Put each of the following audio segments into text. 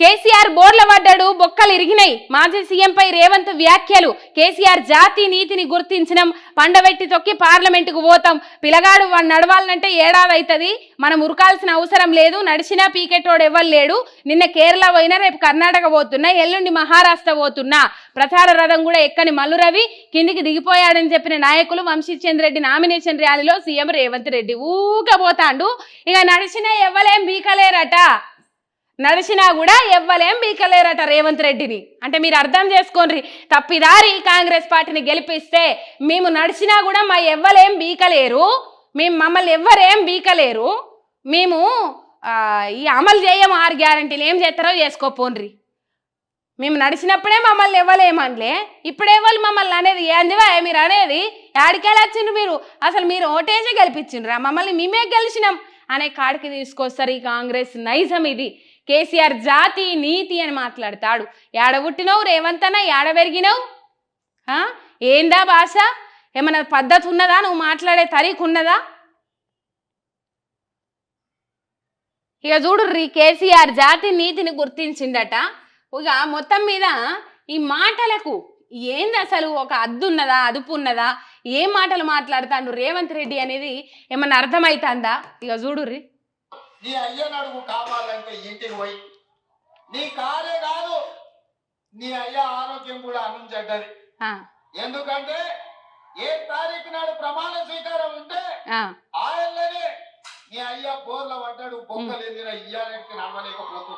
కేసీఆర్ బోర్ల పడ్డాడు బొక్కలు ఇరిగినాయి మాజీ సీఎంపై రేవంత్ వ్యాఖ్యలు. కేసీఆర్ జాతి నీతిని గుర్తించినం. పండబెట్టి తొక్కి పార్లమెంటుకు పోతాం. పిల్లగాడు వాడు నడవాలంటే ఏడాది అవుతుంది మనం ఉరకాల్సిన అవసరం లేదు. నడిచినా పీకెటోడు ఎవ్వరు లేడు. నిన్న కేరళ పోయినా రేపు కర్ణాటక పోతున్నా ఎల్లుండి మహారాష్ట్ర పోతున్నా. ప్రచార రథం కూడా ఎక్కని మల్లురవి కిందికి దిగిపోయాడని చెప్పిన నాయకులు వంశీచంద్ర రెడ్డి నామినేషన్ ర్యాలీలో సీఎం రేవంత్ రెడ్డి ఊక పోతాండు ఇక నడిచినా ఎవ్వలేం బీకలేరట. నడిచినా కూడా ఎవ్వలేం బీకలేరట రేవంత్ రెడ్డిని. అంటే మీరు అర్థం చేసుకోండి తప్పిదారి కాంగ్రెస్ పార్టీని గెలిపిస్తే మేము నడిచినా కూడా మా ఎవ్వలేం బీకలేరు మేము మమ్మల్ని ఎవ్వరేం బీకలేరు మేము ఈ అమలు చేయము ఆరు గ్యారంటీలు ఏం చేస్తారో చేసుకోపోండ్రి. మేము నడిచినప్పుడే మమ్మల్ని ఇవ్వలేమనిలే ఇప్పుడే వాళ్ళు మమ్మల్ని అనేది ఏందివా మీరు అనేది యాడికెళ్ళి వచ్చిండ్రు మీరు? అసలు మీరు ఓటేసే గెలిపించిండ్రా మమ్మల్ని మేమే గెలిచినాం అనే కాడికి తీసుకొస్తారు ఈ కాంగ్రెస్ నైజం ఇది. కేసీఆర్ జాతి నీతి అని మాట్లాడతాడు. ఏడబుట్టినవు రేవంతన? ఏడ పెరిగినావు? ఏందా భాష? ఏమన్నా పద్ధతి ఉన్నదా? నువ్వు మాట్లాడే తరీకు ఉన్నదా? ఇక చూడుర్రి కేసీఆర్ జాతి నీతిని గుర్తించిందట. ఇక మొత్తం మీద ఈ మాటలకు ఏంది అసలు? ఒక అద్దు ఉన్నదా? అదుపు ఉన్నదా? ఏం మాటలు మాట్లాడతాడు రేవంత్ రెడ్డి అనేది? ఏమన్నా అర్థమవుతుందా ఇక చూడుర్రి నీ అయ్యను అడుగు కావాలంటే ఇంటికి పోయి. నీ కారే కాదు నీ అయ్య ఆరోగ్యం కూడా అనుంచడ్డది ఆ, ఎందుకంటే ఏ తారీఖు నాడు ప్రమాణ స్వీకారం ఉంటే ఆయననే నీ అయ్య బోర్ల పడ్డాడు బొక్కలు ఎదిర ఇయ్యాలంటే నడవలేకపోతూ.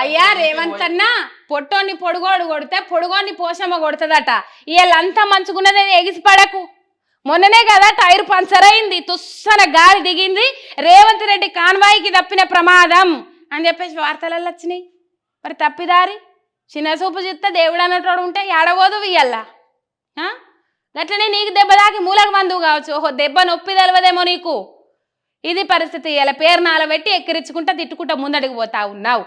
అయ్యా రేవంత్. అన్న పొట్టోని పొడుగోడు కొడితే పొడుగోని పోషమ్మ కొడుతుందట. వీళ్ళంతా మంచుకున్నది ఎగిసి పడకు మొన్ననే కదా టైర్ పంచర్ అయింది తుస్సన గాలి దిగింది రేవంత్ రెడ్డి కాన్వాయికి తప్పిన ప్రమాదం అని చెప్పేసి వార్తలలో వచ్చినాయి. మరి తప్పిదారి? చిన్న చూపు చూస్తే దేవుడు అన్నటోడు ఉంటే ఏడబోదు ఇయ్యల్లా. గట్లనే నీకు దెబ్బ తాకి మూలకు మందు కావచ్చు. ఓహో దెబ్బ నొప్పి తెలవదేమో నీకు. ఇది పరిస్థితి ఇలా పేరు నాలబెట్టి ఎక్కిరించుకుంటా తిట్టుకుంటా ముందడికి పోతా ఉన్నావు.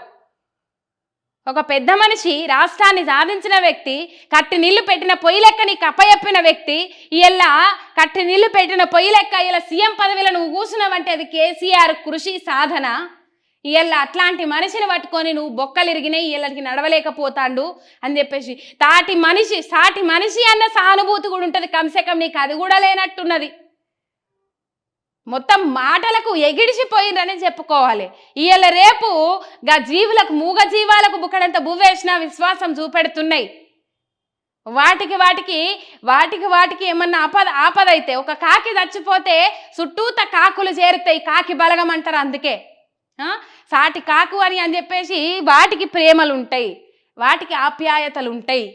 ఒక పెద్ద మనిషి రాష్ట్రాన్ని సాధించిన వ్యక్తి కట్టి నీళ్ళు పెట్టిన పొయ్యి లెక్క నీకు అప్పయప్పిన వ్యక్తి ఇలా కట్టి నీళ్ళు పెట్టిన పొయ్యి లెక్క ఇలా సీఎం పదవిలో నువ్వు కూర్చున్నావంటే అది కేసీఆర్ కృషి సాధన. ఇలా అట్లాంటి మనిషిని పట్టుకొని నువ్వు బొక్కలిరిగినాయి వీళ్ళకి నడవలేకపోతాండు అని చెప్పేసి. తాటి మనిషి సాటి మనిషి అన్న సానుభూతి కూడా ఉంటుంది. కమ్సే నీకు అది కూడా లేనట్టున్నది. మొత్తం మాటలకు ఎగిడిచిపోయిందని చెప్పుకోవాలి. ఇవాళ రేపు గా జీవులకు మూగ జీవాలకు బుక్కడంత భూవేసిన విశ్వాసం చూపెడుతున్నాయి. వాటికి వాటికి వాటికి వాటికి ఏమన్నా ఆపద ఆపద అయితే ఒక కాకి చచ్చిపోతే చుట్టూత కాకులు చేరుతాయి కాకి బలగం అంటారు అందుకే. సాటి కాకు అని అని చెప్పేసి వాటికి ప్రేమలు ఉంటాయి వాటికి ఆప్యాయతలు ఉంటాయి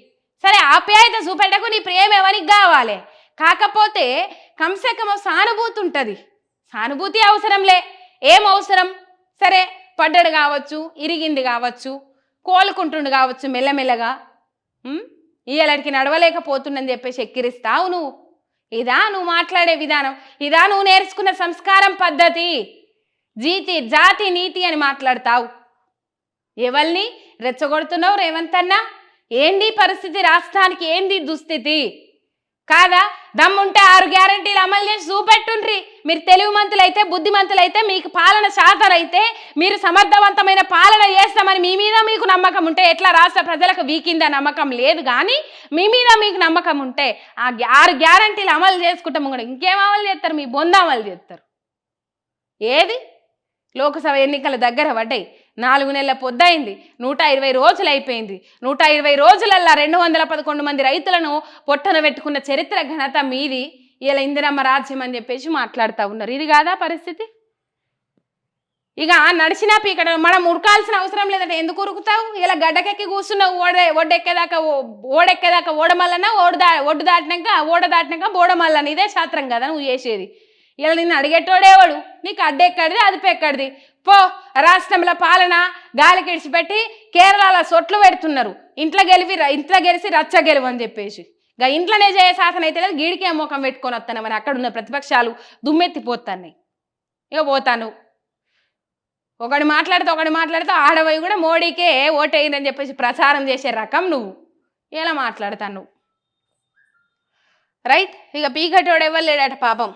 సరే ఆప్యాయత చూపెట్టకు నీ ప్రేమ ఎవరికి కావాలి? కాకపోతే కమ్సే సానుభూతి ఉంటుంది. సానుభూతి అవసరంలే. ఏం అవసరం? సరే పడ్డడు కావచ్చు ఇరిగింది కావచ్చు కోలుకుంటుండు కావచ్చు మెల్లమెల్లగా. ఇలాంటికి నడవలేకపోతుండని చెప్పేసి ఎక్కిరిస్తావు నువ్వు. ఇదా నువ్వు మాట్లాడే విధానం. ఇదా నువ్వు నేర్చుకున్న సంస్కారం పద్ధతి. జీతి జాతి నీతి అని మాట్లాడతావు. ఎవల్ని రెచ్చగొడుతున్నావు రేవంత్ అన్న ఏంది పరిస్థితి? రాష్ట్రానికి ఏంది దుస్థితి? కాదా? దమ్ముంటే ఆరు గ్యారంటీలు అమలు చేసి చూపెట్టుండ్రి. మీరు తెలివిమంతులైతే బుద్ధిమంతులైతే మీకు పాలన శాతరైతే మీరు సమర్థవంతమైన పాలన చేస్తామని మీ మీద మీకు నమ్మకం ఉంటే ఎట్లా రాష్ట్ర ప్రజలకు వీకిందా నమ్మకం లేదు కానీ మీ మీద మీకు నమ్మకం ఉంటే ఆ గ్యా- ఆరు గ్యారంటీలు అమలు చేసుకుంటాము కూడా ఇంకేం అమలు చేస్తారు? మీ బొంద అమలు చేస్తారు. ఏది? లోకసభ ఎన్నికల దగ్గర పడ్డాయి. నాలుగు నెలల పొద్దయింది. నూట ఇరవై రోజులు అయిపోయింది నూట ఇరవై రోజులల్లా రెండు వందల పదకొండు మంది రైతులను పొట్టన పెట్టుకున్న చరిత్ర ఘనత మీది. ఇలా ఇందిరమ్మ రాజ్యం అని చెప్పేసి మాట్లాడుతూ ఉన్నారు. ఇది కాదా పరిస్థితి? ఇక నడిచినా పీకడ మనం ఉరకాల్సిన అవసరం లేదంటే ఎందుకు ఉరుకుతావు? ఇలా గడ్డకెక్కి కూర్చున్నావు ఓడ ఒడ్డెక్కేదాకా ఓ- ఓడెక్కేదాకా ఓడమల్లన? ఓడదా ఒడ్డు దాటినాక ఓడ దాటినాక బోడమల్లని ఇదే శాస్త్రం కదా నువ్వు చేసేది. ఇలా నిన్ను అడిగేటోడేవాడు. నీకు అడ్డెక్కడిది అదుపు ఎక్కడిది పో రాష్ట్రంలో పాలన గాలికి ఇడిచిపెట్టి కేరళలో సొట్లు పెడుతున్నారు. ఇంట్లో గెలివి ఇంట్లో గెలిచి రచ్చ గెలువు అని చెప్పేసి. ఇక ఇంట్లోనే చేయ శాసన అయితే లేదు గీడికే మోకం పెట్టుకొని వస్తాను మరి. అక్కడ ఉన్న ప్రతిపక్షాలు దుమ్మెత్తిపోతున్నాయి. ఇక పోతాను. ఒకడు మాట్లాడితే ఒకడు మాట్లాడితే ఆడవై కూడా మోడీకే ఓటేయిందని చెప్పేసి ప్రచారం చేసే రకం నువ్వు. ఇలా మాట్లాడతాను. నువ్వు రైట్? ఇక పీకటోడు ఎవరు లేడట పాపం.